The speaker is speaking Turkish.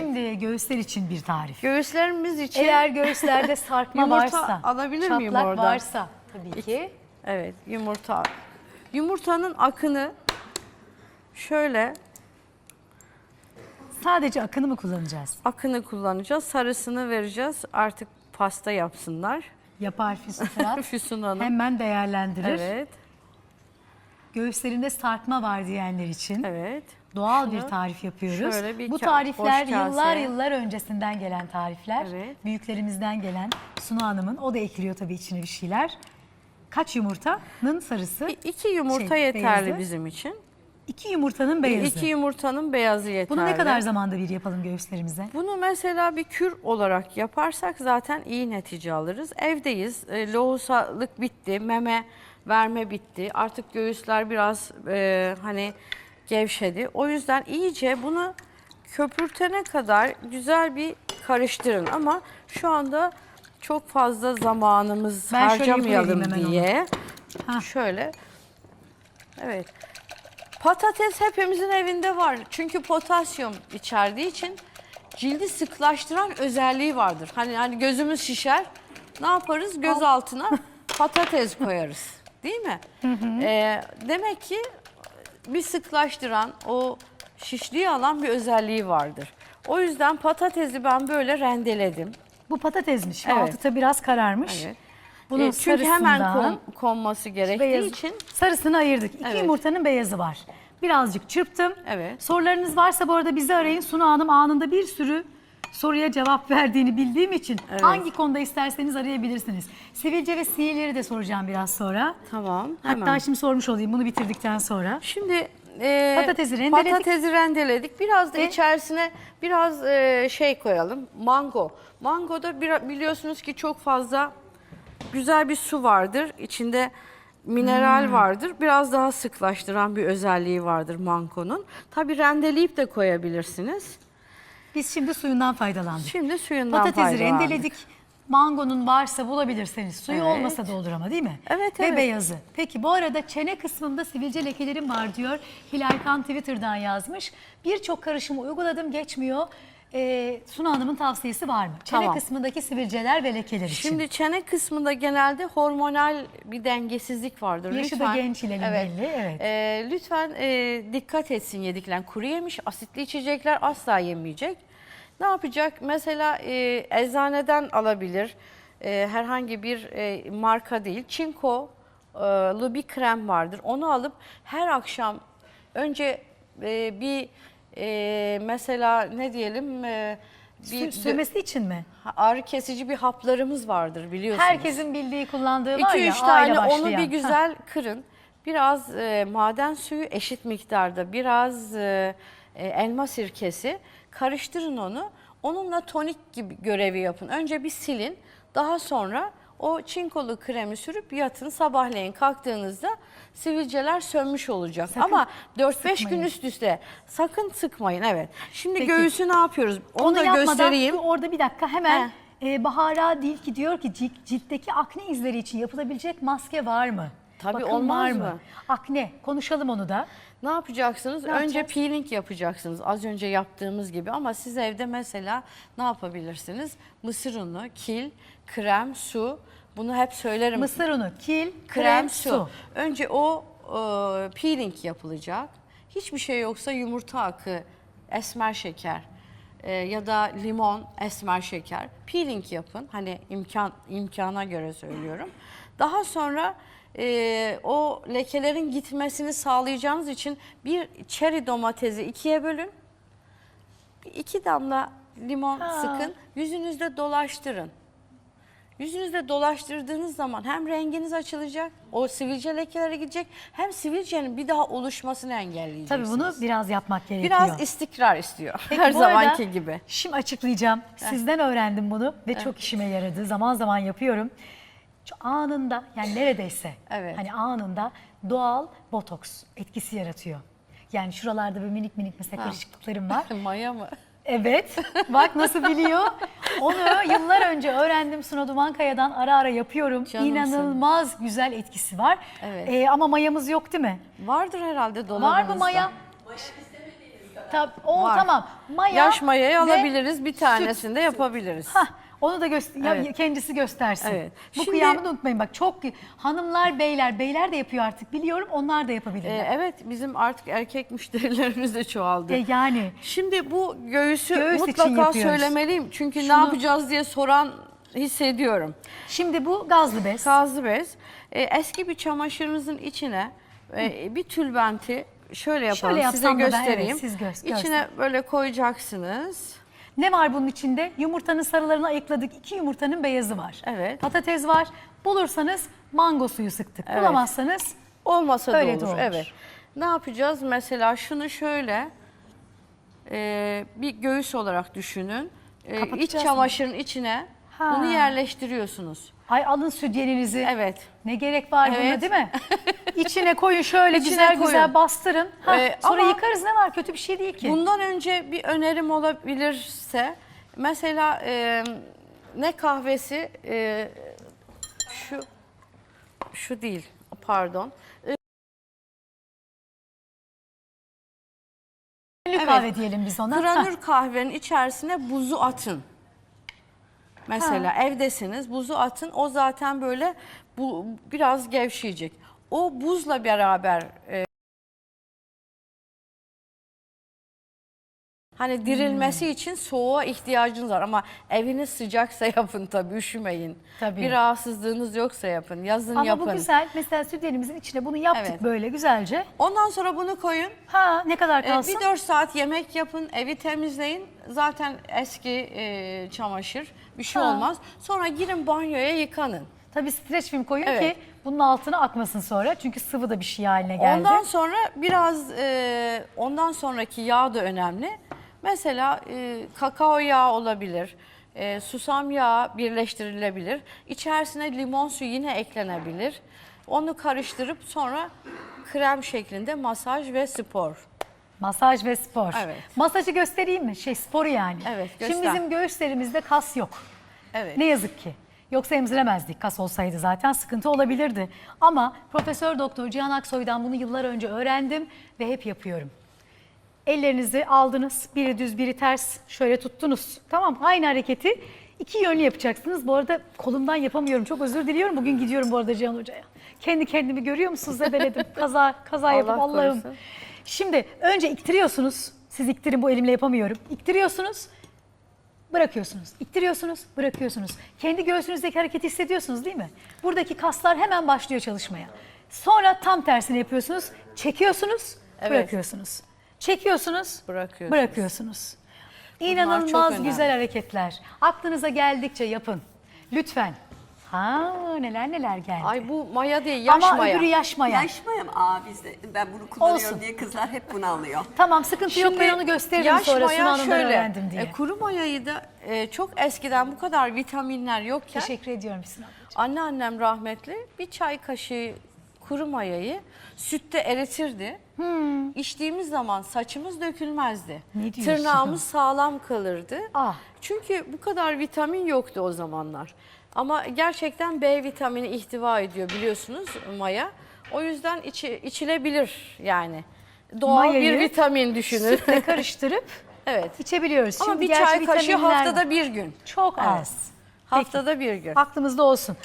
Şimdi göğüsler için bir tarif. Göğüslerimiz için Eğer göğüslerde sarkma Yumurta varsa, alabilir miyim çatlak orada? varsa tabii ki. evet yumurta. Yumurtanın akını şöyle Sadece akını mı kullanacağız? akını kullanacağız. Sarısını vereceğiz. Artık pasta yapsınlar. Yapar Füsun Fırat. Füsun Hanım. Hemen değerlendirir. Evet. Göğüslerinde sarkma var diyenler için Evet. Doğal bir tarif yapıyoruz. şöyle bir Bu ka- tarifler boş yıllar yıllar öncesinden gelen tarifler. Evet. Büyüklerimizden gelen Sunu Hanım'ın o da ekliyor tabii içine bir şeyler. Kaç yumurtanın sarısı? İ- İki yumurta Şey, yeterli beyazı. bizim için. İki yumurtanın beyazı. İki yumurtanın beyazı yeterli. Bunu ne kadar zamanda bir yapalım göğüslerimize? Bunu mesela bir kür olarak yaparsak zaten iyi netice alırız. Evdeyiz. E, lohusalık bitti, meme verme bitti. Artık göğüsler biraz e, hani gevşedi. O yüzden iyice bunu köpürtene kadar güzel bir karıştırın. Ama şu anda çok fazla zamanımız Ben şöyle harcamayalım hemen diye. Şöyle. Evet. Patates hepimizin evinde var. Çünkü potasyum içerdiği için cildi sıklaştıran özelliği vardır. Hani hani gözümüz şişer. Ne yaparız? Göz altına patates koyarız. Değil mi? Ee, demek ki bir sıklaştıran, o şişliği alan bir özelliği vardır. O yüzden patatesi ben böyle rendeledim. Bu patatesmiş. Evet. Altı da biraz kararmış. Evet. Bunun Ee, çünkü hemen kon- konması gerektiği beyazı- için sarısını ayırdık. İki Evet. yumurtanın beyazı var. Birazcık çırptım. Evet. Sorularınız varsa bu arada bizi arayın. Sunu Hanım anında bir sürü soruya cevap verdiğini bildiğim için hangi konuda isterseniz arayabilirsiniz. Sivilce ve sinirleri de soracağım biraz sonra. tamam hemen. Hatta şimdi sormuş olayım bunu bitirdikten sonra. Şimdi e, Patatesi rendeledik. Patatesi rendeledik. Biraz da Ve- içerisine biraz e, şey koyalım. Mango. Mangoda bir, biliyorsunuz ki çok fazla güzel bir su vardır. İçinde mineral Hmm. vardır. Biraz daha sıklaştıran bir özelliği vardır mangonun. Tabii rendeleyip de koyabilirsiniz. Biz şimdi suyundan faydalandık. Şimdi suyundan Patatesi faydalandık. rendeledik. Mangonun varsa bulabilirseniz. Suyu Evet. olmasa da olur ama değil mi? Evet, Ve evet. beyazı. Peki bu arada çene kısmında sivilce lekelerim var diyor. Hilal Kan Twitter'dan yazmış. Birçok karışımı uyguladım geçmiyor. Ee, Suna Hanım'ın tavsiyesi var mı? Çene Tamam. kısmındaki sivilceler ve lekeler için. Şimdi çene kısmında genelde hormonal bir dengesizlik vardır. Yaşı da genç Hilal'in belli, evet. Ee, lütfen e, dikkat etsin yediklen. Kuru yemiş, asitli içecekler asla yemeyecek. Ne yapacak? Mesela e, eczaneden alabilir. E, herhangi bir e, marka değil. Çinko'lu bir krem vardır. Onu alıp her akşam önce e, bir e, mesela ne diyelim e, bir Sü- sürmesi için mi? ağrı kesici bir haplarımız vardır biliyorsunuz. Herkesin bildiği, kullandığı var 2 ya 3 aile tane onu başlayan. bir Hah. güzel kırın. Biraz e, maden suyu eşit miktarda, biraz e, e, elma sirkesi karıştırın onu. Onunla tonik gibi görevi yapın. Önce bir silin. Daha sonra o çinkolu kremi sürüp yatın. Sabahleyin kalktığınızda sivilceler sönmüş olacak. Sakın Ama 4-5 gün sıkmayın. üst üste sakın sıkmayın. Evet. Şimdi Peki. göğüsü ne yapıyoruz? Onu, da yapmadan göstereyim. orada bir dakika hemen e, Bahara Dilki diyor ki cilt, ciltteki akne izleri için yapılabilecek maske var mı? Tabii, olmaz mı? Akne konuşalım onu da. Ne yapacaksınız? Ne Önce yapacağız? peeling yapacaksınız. Az önce yaptığımız gibi ama siz evde mesela ne yapabilirsiniz? Mısır unu, kil, krem, su. Bunu hep söylerim. Mısır unu, kil, krem, krem, su. su. Önce o e, peeling yapılacak. Hiçbir şey yoksa yumurta akı, esmer şeker e, ya da limon, esmer şeker. Peeling yapın. Hani imkan imkana göre söylüyorum. Daha sonra e, o lekelerin gitmesini sağlayacağınız için bir çeri domatesi ikiye bölün. İki damla limon Ha. sıkın. Yüzünüzde dolaştırın. Yüzünüzde dolaştırdığınız zaman hem renginiz açılacak, o sivilce lekeleri gidecek, hem sivilcenin bir daha oluşmasını Tabii engelleyeceksiniz. bunu biraz yapmak gerekiyor. biraz istikrar istiyor. Peki Her bu arada zamanki gibi. Şimdi açıklayacağım. Sizden öğrendim bunu ve çok işime yaradı. Zaman zaman yapıyorum. Anında yani neredeyse Evet. hani anında doğal botoks etkisi yaratıyor. Yani şuralarda böyle minik minik mesela kırışıklıklarım var. Maya mı? Evet. Bak nasıl biliyor. Onu yıllar önce öğrendim Suna Dumankaya'dan ara ara yapıyorum. Canımsın. İnanılmaz güzel etkisi var. Evet. Ee, ama mayamız yok değil mi? Vardır herhalde dolabınızda. Var mı maya? Tab- o Var. tamam. Maya Yaş mayayı alabiliriz. Bir tanesini de yapabiliriz. Hah, onu da göster ya Evet. kendisi göstersin. Evet. Bu Şimdi- kıyamı da unutmayın bak çok hanımlar beyler beyler de yapıyor artık biliyorum onlar da Ee, yapabilirler. evet bizim artık erkek müşterilerimiz de çoğaldı. E, yani Şimdi bu göğüsü Göğüs için mutlaka yapıyoruz. söylemeliyim. Çünkü Şunu- ne yapacağız diye soran hissediyorum. şimdi bu gazlı bez. Gazlı bez. Ee, eski bir çamaşırınızın içine e, bir tülbenti şöyle yapalım Şöyle size yapsam da ben, evet, göstereyim. siz gö- İçine böyle koyacaksınız. Ne var bunun içinde? Yumurtanın sarılarını ayıkladık. İki yumurtanın beyazı var. Evet. Patates var. Bulursanız mango suyu sıktık. Evet. Bulamazsanız Olmasa Öyle de da olur. olur. Evet. Ne yapacağız? Mesela şunu şöyle e, bir göğüs olarak düşünün. E, iç Kapatacağız mı? çamaşırın içine Ha. bunu yerleştiriyorsunuz. ay alın sütyeninizi. Evet. Ne gerek var buna Evet. değil mi? İçine koyun şöyle İçine güzel koyun. güzel bastırın. Ha, Ee, sonra ama- yıkarız ne var kötü bir şey değil ki. Bundan önce bir önerim olabilirse mesela e, ne kahvesi e, şu şu değil pardon. Ünlü evet. kahve diyelim biz ona. Granür kahvenin içerisine buzu atın. Mesela evdesiniz buzu atın o zaten böyle bu biraz gevşeyecek. O buzla beraber e, Hani dirilmesi Hmm. için soğuğa ihtiyacınız var ama eviniz sıcaksa yapın tabii üşümeyin. Tabii. Bir rahatsızlığınız yoksa yapın, yazın Ama yapın. bu güzel. Mesela sütyenimizin içine bunu yaptık Evet. böyle güzelce. Ondan sonra bunu koyun. Ha ne kadar Ee, kalsın? Bir 4 saat yemek yapın, evi temizleyin. Zaten eski e, çamaşır, bir şey Ha. olmaz. Sonra girin banyoya yıkanın. Tabii streç film koyun Evet. ki bunun altına akmasın sonra. Çünkü sıvı da bir şey haline geldi. Ondan sonra biraz, e, ondan sonraki yağ da önemli. Mesela e, kakao yağı olabilir, e, susam yağı birleştirilebilir. İçerisine limon suyu yine eklenebilir. Onu karıştırıp sonra krem şeklinde masaj ve spor. Masaj ve spor. Evet. Masajı göstereyim mi? Şey sporu yani. Evet, Şimdi göster. bizim göğüslerimizde kas yok. Evet. Ne yazık ki. Yoksa emziremezdik kas olsaydı zaten sıkıntı olabilirdi. Ama Profesör Doktor Cihan Aksoy'dan bunu yıllar önce öğrendim ve hep yapıyorum. Ellerinizi aldınız. Biri düz biri ters. Şöyle tuttunuz. Tamam aynı hareketi iki yönlü yapacaksınız. Bu arada kolumdan yapamıyorum. Çok özür diliyorum. Bugün gidiyorum bu arada Cihan Hoca'ya. Kendi kendimi görüyor musunuz? Zedeledim. Kaza, kaza yapıp Allah Allah'ım. korusun. Şimdi önce iktiriyorsunuz. Siz iktirin bu elimle yapamıyorum. İktiriyorsunuz. Bırakıyorsunuz. İttiriyorsunuz, bırakıyorsunuz. Kendi göğsünüzdeki hareketi hissediyorsunuz değil mi? Buradaki kaslar hemen başlıyor çalışmaya. Sonra tam tersini yapıyorsunuz. Çekiyorsunuz, Evet. bırakıyorsunuz. Çekiyorsunuz, Bırakıyorsunuz. bırakıyorsunuz. çok İnanılmaz önemli. güzel hareketler. Aklınıza geldikçe yapın. Lütfen. Ha neler neler geldi. Ay bu maya değil, yaş Ama maya. öbürü yaş maya. Yaşmayayım aa bizde. Ben bunu kullanıyorum Olsun. diye kızlar hep bunu alıyor. Tamam sıkıntı yok ben onu gösteririm yaş sonra maya Hanım'dan şöyle, öğrendim diye. e, kuru mayayı da e, çok eskiden bu kadar vitaminler yokken Teşekkür ediyorum Sinan anneannem rahmetli bir çay kaşığı kuru mayayı sütte eritirdi. İçtiğimiz zaman saçımız dökülmezdi. Hmm. Ne diyorsun? Tırnağımız sağlam kalırdı. Ah. Çünkü bu kadar vitamin yoktu o zamanlar. Ama gerçekten B vitamini ihtiva ediyor biliyorsunuz maya. O yüzden içi, içilebilir yani. Doğal Mayayı bir vitamin düşünün. Sütle karıştırıp evet. içebiliyoruz. Ama Şimdi bir çay kaşığı vitaminler haftada bir gün. Çok Evet. az. Peki, Haftada bir gün. aklımızda olsun.